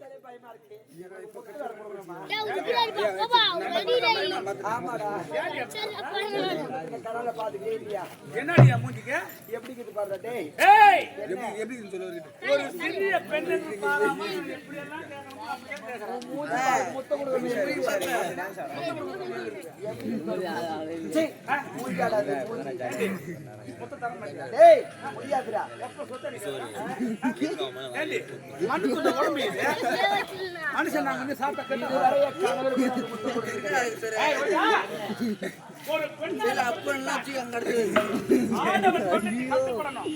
telefone. பயமா இருக்கு. ஆமாடா கடலை என்னடியா மூஞ்சிக்கு எப்படி இருக்குது பாருடா டேய் ஏய் எப்படி சொல்லுவாரு ஒரு சிறிய மூஞ்சாடா அது, மூஞ்சி. டேய் முடியாதுடா உடம்பு இது. மனுஷன் நாங்க வந்து சாப்பிட்ட கெட்ட ஓடியா? ஒரு பெண் ஆடவன் தொட்டுக்கு கட்டுப்படணும்.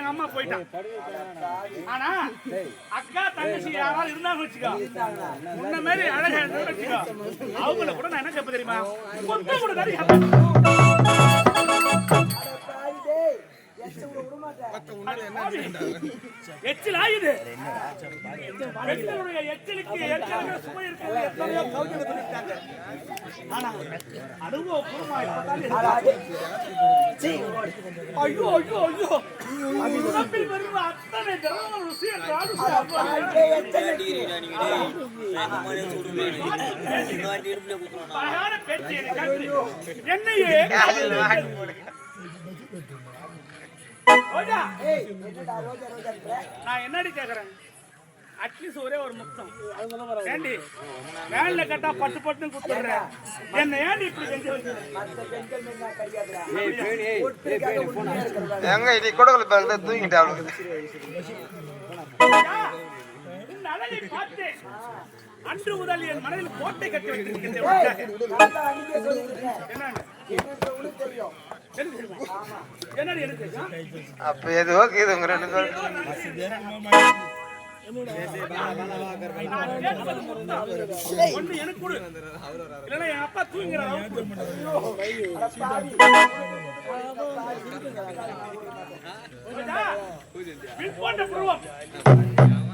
எங்க அம்மா போயிட்டான். ஆனா அக்கா தங்கச்சி யாராவது இருந்தாங்க வச்சுக்கா. முன்ன மாதிரி அழகா இருந்தா வச்சுக்கோ. அவங்கள கூட நான் என்ன கேட்ப தெரியுமா? கொத்த கூட தாய் எச்சில் ஆயுது எச்சலுக்கு எச்சலுக்கு சுமை இருக்கிறது எத்தனையோ கவிஞர்கள் சொல்லிட்டாங்க ஆனா அனுபவபூர்வமா ஐயோ ஐயோ ஐயோ உடம்பில் வருகிற அத்தனை திரவ ருசி என்றால் தாய் டேய் எச்ச அழகான பேச்சு எனக்கு கேட்குது. என்னையே நான் என்னடி கேக்குறேன்? அட்லீஸ்ட் ஒரே ஒரு முத்தம். ஏண்டி? வேன்ல கட்டா பட்டு பட்டுன்னு குத்துறேன் என்ன ஏண்டி இப்படி செஞ்சு எங்க இது தூங்கிட்டேன் இந்த அழகை அன்று முதல் என் மனதில் கோட்டை கட்டி வைத்திருக்கின்றேன் அப்ப எது ஓகே இது உங்க ரெண்டு ஏதோ எனக்கு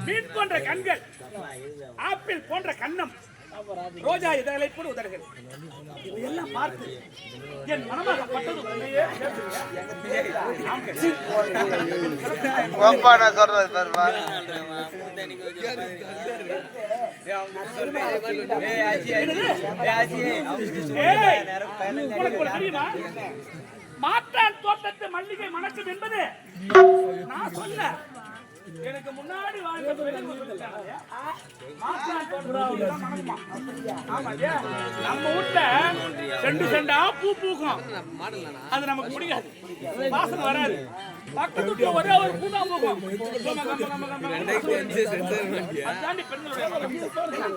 மீன் போன்ற கண்கள் ஆப்பிள் போன்ற கண்ணம். ரோஜா இதழை போல உதடுகள் இதையெல்லாம் பார்த்து என் சேர்த்துவிட்டேன். ஆம். அப்பா நான் சொல்றது தெரியுமா மாற்றான் தோட்டத்து மல்லிகை மணக்கும் என்பது நான் சொல்ல எனக்கு முன்னாடி நம்ம வீட்ல ரெண்டு செண்டா பூ பூக்கும். அது நமக்கு பிடிக்காது வாசனை வராது. பக்கத்து வீட்டுல ஒரே ஒரு பூ தான் பூக்கும். அதாண்டி பெண்களுடைய சொல்றேன்.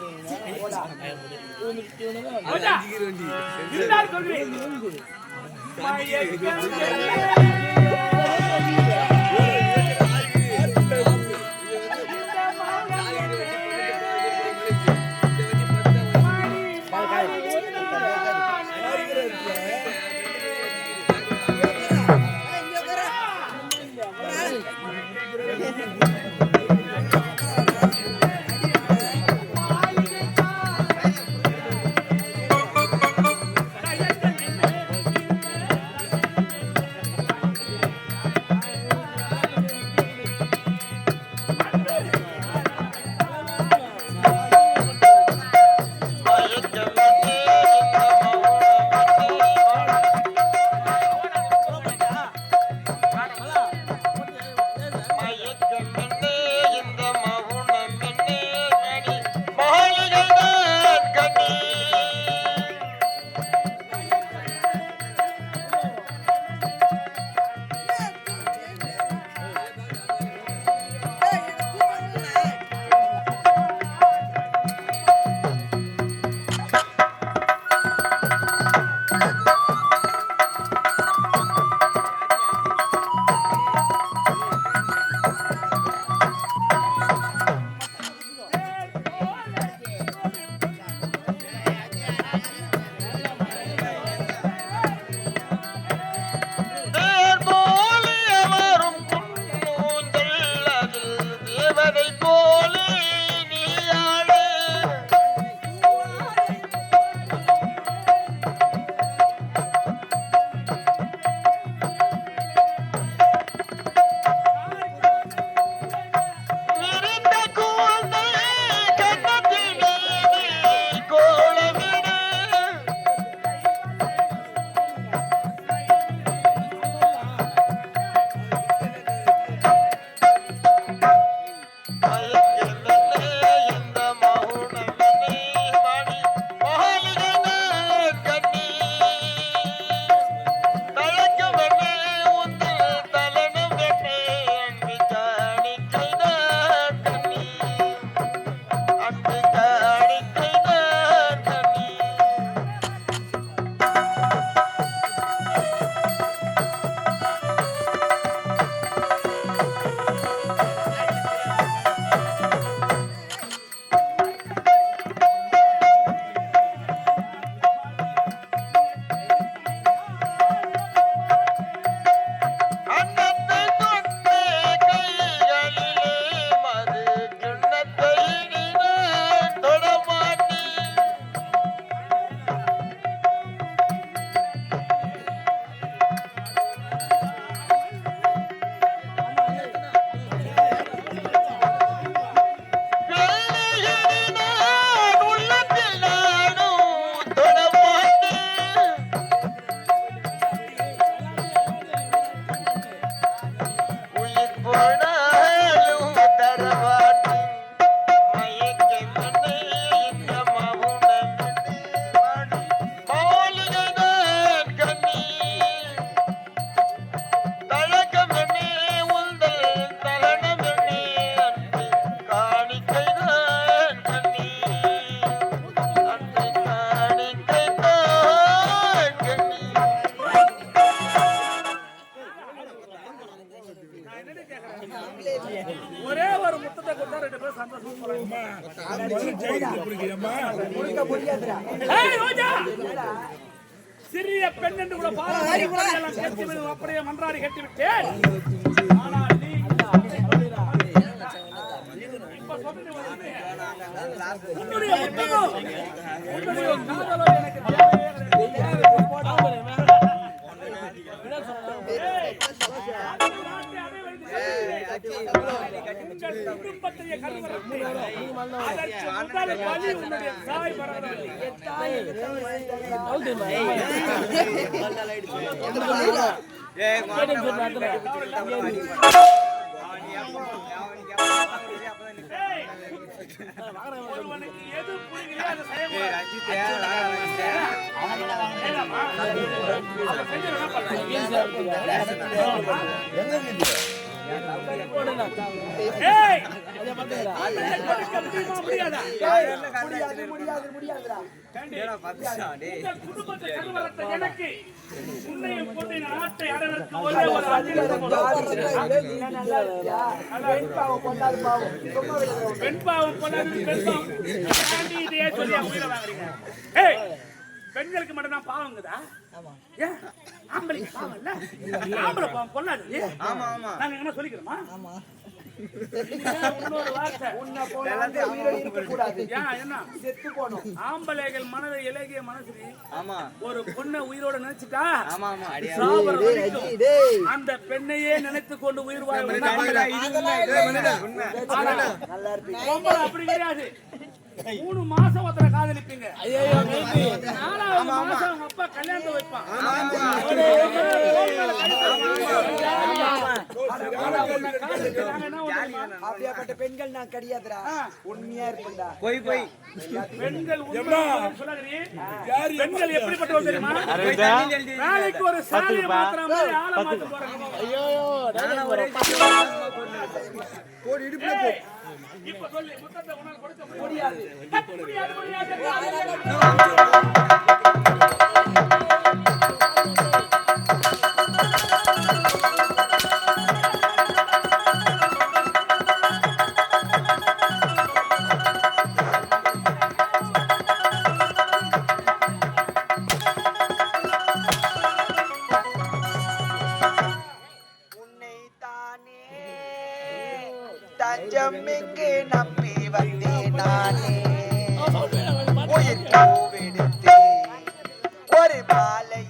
Hallelujah. முத்தத்தை கொடுத்தா ரெண்டு பேரும் சந்தோஷம் போறாங்க. முழுக்க சிறிய பெண் என்று கூட பாராட்டி எல்லாம் கேட்டு விடு, அப்படியே மன்றாடி கட்டிவிட்டேன் ஆனால் நீ உன்னுடைய உன்னுடைய காதலோ எனக்கு தேவையே கிடையாது. உங்கள் குடும்பத்தையே கருவறைத்து, அதற்கு முதல் பலி உன்னுடைய தாய் ஒருவனுக்கு எது புரியலையோ அதை முடியுமா, முடியாதா? எனக்கு உன்னையும் கொண்டு நாட்டை அடைவதற்கு ஒரே ஒரு பெண் பாவம் பொண்ணாது பெண் பாவம் கொள்ளாது உயிரை வாங்குறீங்க ஏய் பெண்களுக்கு மட்டும் தான் பாவங்குதா ஏன் ஆம்பளைக்கு பாவம் இல்ல? ஆம்பளை பாவம் கொள்ளாது ஆமா ஆமா. நாங்க என்ன சொல்லிக்கிறோமா? ஆமா. ஆம்பளைகள் மனதை இலகிய மனசு ஆமா. ஒரு பொண்ணை உயிரோட நினைச்சிட்டா அந்த பெண்ணையே நினைத்து கொண்டு உயிர் வாழ அப்படி கிடையாது. மூணு மாசம் ஒருத்தரை காதலிப்பீங்க. நாலாவது மாசம் அவங்க அப்பா கல்யாணத்தை வைப்பான். அப்படியாப்பட்ட பெண்கள் நான் கிடையாதுடா. உண்மையா இருப்பேன்டா போய் போய். பெண்கள். பெண்கள் எப்படிப்பட்டவங்க தெரியுமா? வேலைக்கு ஒரு சாலையை மாத்திர மாதிரி இப்ப சொல்லு முத்தத்தை உன்னால கொடுக்க முடியாது. முடியாது. முடியாது நம்பி வந்தேன் நானே. உயிர் பூவெடுத்து ஒரு மாலை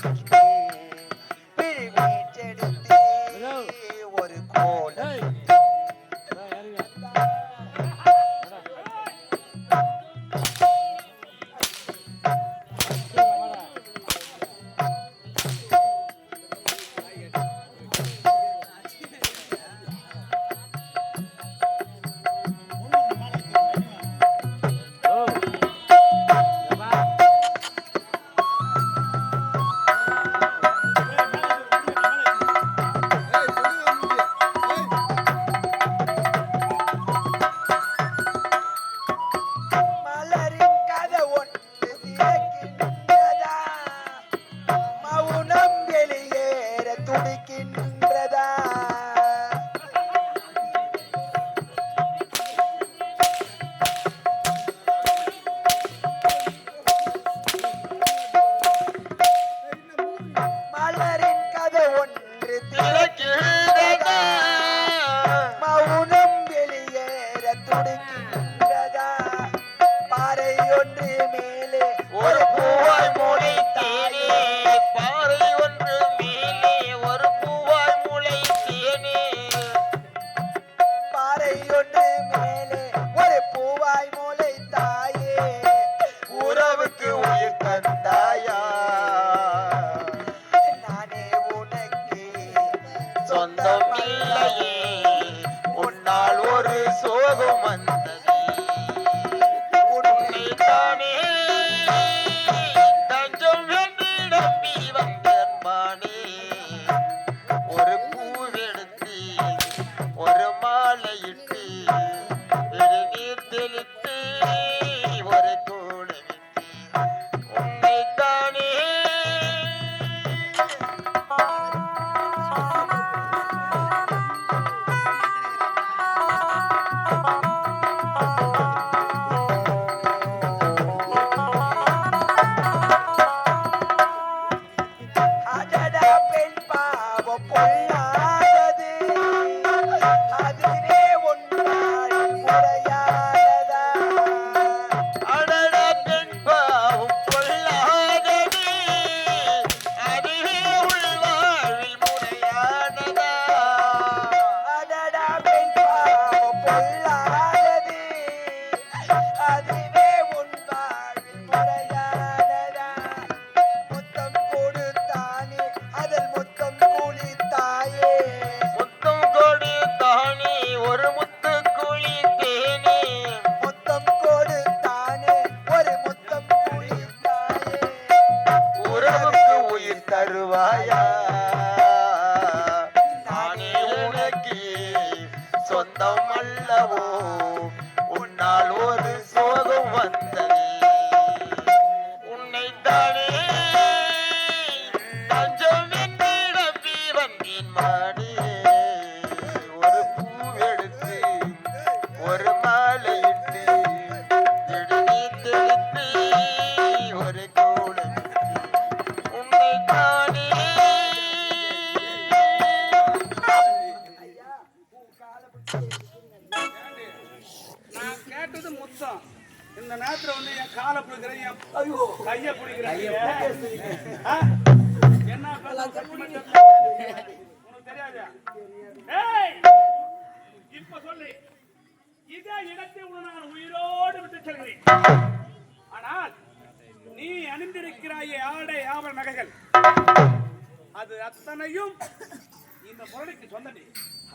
in. சொல்லு இதே இடத்தை நான் உயிரோடு விட்டு செல்கிறேன் ஆனால் நீ அணிந்திருக்கிறாயே ஆடை ஆபரண நகைகள். அது அத்தனையும் இந்த முரளிக்கு சொந்தடி.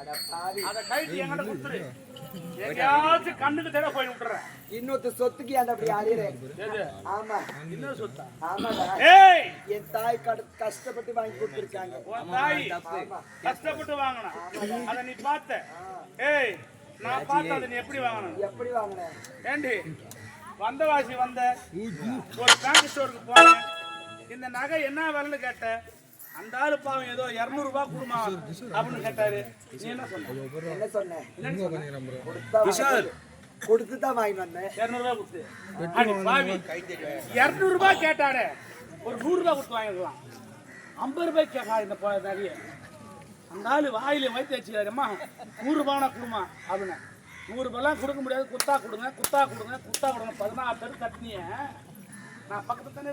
அட பாவி அதை கழிச்சு என்கிட்ட கொடுத்துரு. எங்கேயாச்சும் கண்ணுக்கு தெரிய போய் விட்டுறேன். இன்னொருத்த சொத்துக்கு அப்படி அழியிறேன் ஆமா. இன்னும் சொத்தா? ஆமாடா. ஏய்! என் தாய் கஷ்டப்பட்டு வாங்கி கொடுத்துருக்காங்க. உன் தாய் கஷ்டப்பட்டு வாங்கினா அத நீ பார்த்த. ஏய் நான் பார்த்த அதை நீ எப்படி வாங்கணும் எப்படி வாங்கினேன்? ஏண்டி வந்தவாசி வந்த ஒரு பேங்க் ஸ்டோருக்கு போனேன். இந்த நகை என்ன விலைன்னு கேட்ட அந்த ஆளு பாவம் ஏதோ இருநூறு ரூபாய் கொடுமா அப்படின்னு கேட்டாரு. நீ என்ன சொன்ன? என்ன சொன்னேன் என்னன்னு கொடுத்தா தான் வாங்கி வந்தேன். இருநூறு ரூபாய் கொடுத்து. அடி பாவி. இருநூறு ரூபாய் கேட்டாடே ஒரு நூறு ரூபாய் கொடுத்து வாங்கிக்கலாம் ஐம்பது ரூபாய் கேட்கா இந்த ப- நாலு அந்த வாயில வைத்து வச்சுக்காருமா நூறு ரூபானா கொடுமா? அப்படின்னு. நூறு ரூபாய்லாம் கொடுக்க முடியாது. குத்தா கொடுங்க குத்தா கொடுங்க குத்தா கொடுங்க. பதினாறு பேர் கட்டினிய. நான் பக்கத்துல தானே